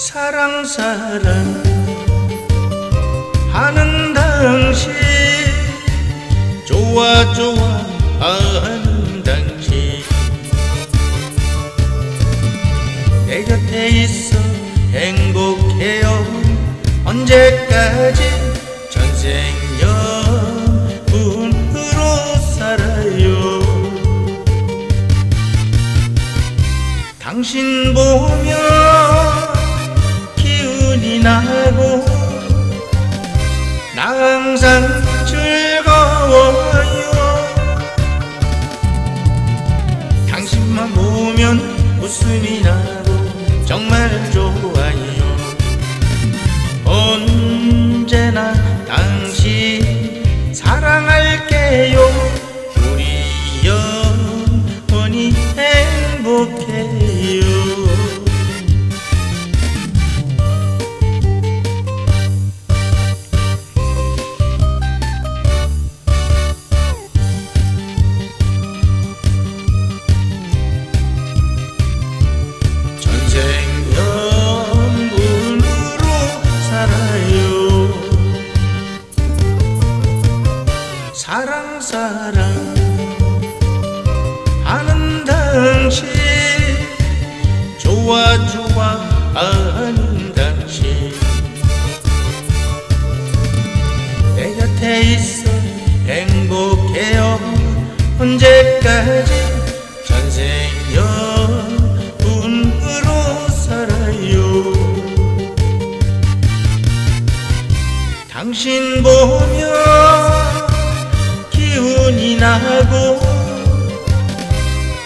사랑 하는 당신 좋아 좋아 하는 당신 내 곁에 있어 행복해요. 언제까지 전생 연분으로 살아요? 당신 기운이 나고 나 항상 즐거워요. 당신만 보면 웃음이 나고 정말 좋아 사랑 사랑 하는 당신 좋아 좋아 하는 당신 내 곁에 있어 행복해요. 언제까지 전생 연분으로 살아요. 당신 보며 기운이 나고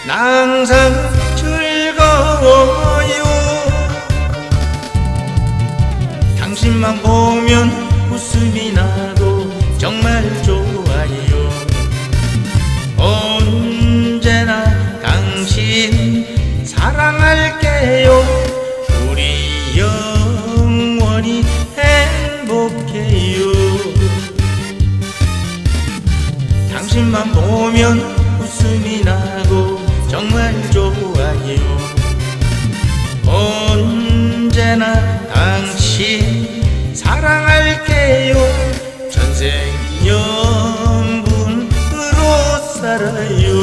항상 즐거워요. 당신만 보면 웃음이 나도 정말 좋아요. 언제나 당신 사랑할게요. 우리 영원히 행복해요. 그만 보면 웃음이 나고 정말 좋아요. 언제나 당신 사랑할게요. 전생 연분으로 살아요.